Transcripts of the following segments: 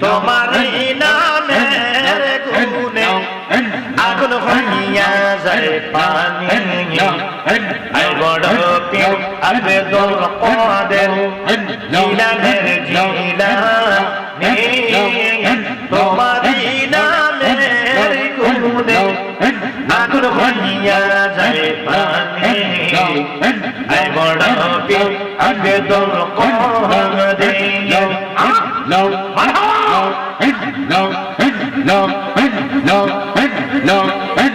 তোমার নামের গুণে আগুন হইয়া যায় পানি বড় পিউ আবেদন কদের জিলানের জিলা তোমার নামের গুণে আগুন হইয়া যায় পানি বড় পিউ আবেদন কদের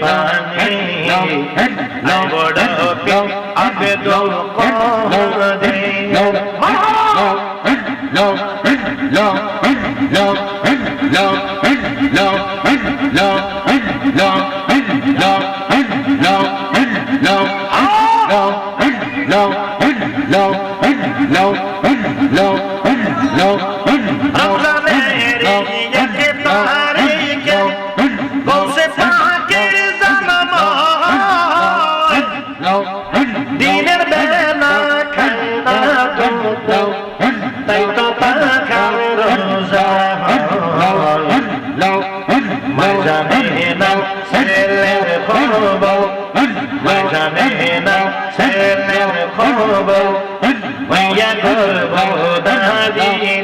পানি বড় আবেদন করে no, no, no, no, no, no, no, no, no, no, no, no, no, no, no, no, no, no, রমজানের একে তারিখে মজা নেই না ছেলের খরব। মজা নেই না ছেলের খরব। মাইয়া করব দাদিনি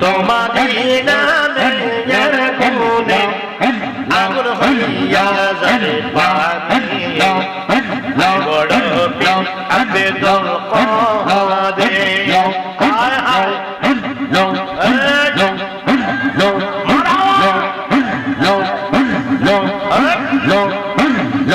তোমাদের নামে যার কোনে আগুন হইয়া যাবে বাকি বড় আবেদন কদে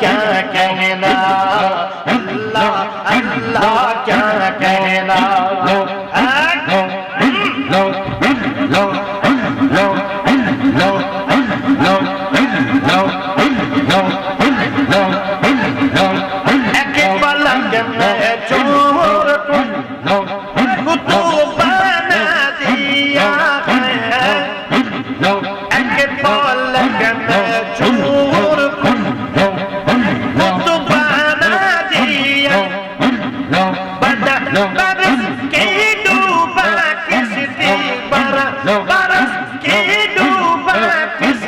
क्या कहना अल्लाह अल्लाह क्या कहना no,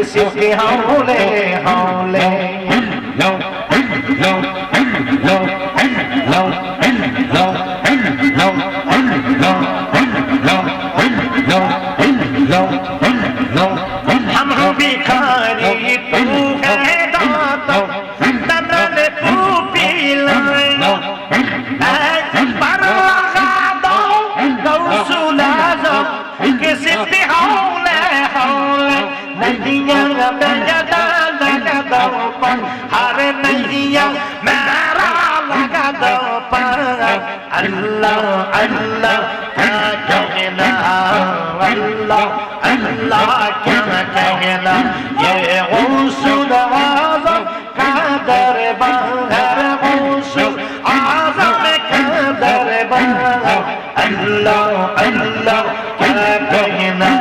किसी के हौले हौले लो लो लो लो लो लो लो लो लो हम भिखारी तू है दाता अल्लाह अल्लाह क्या कहना अल्लाह अल्लाह क्या कहना ये गौसुल आजम का दरबार है गौसुल आजम का दरबार अल्लाह अल्लाह क्या कहना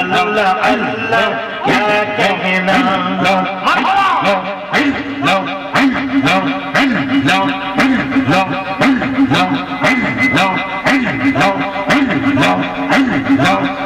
अल्लाह अल्लाह क्या कहना love, I love you, love, I love you, love, I love you, love, I love you, love.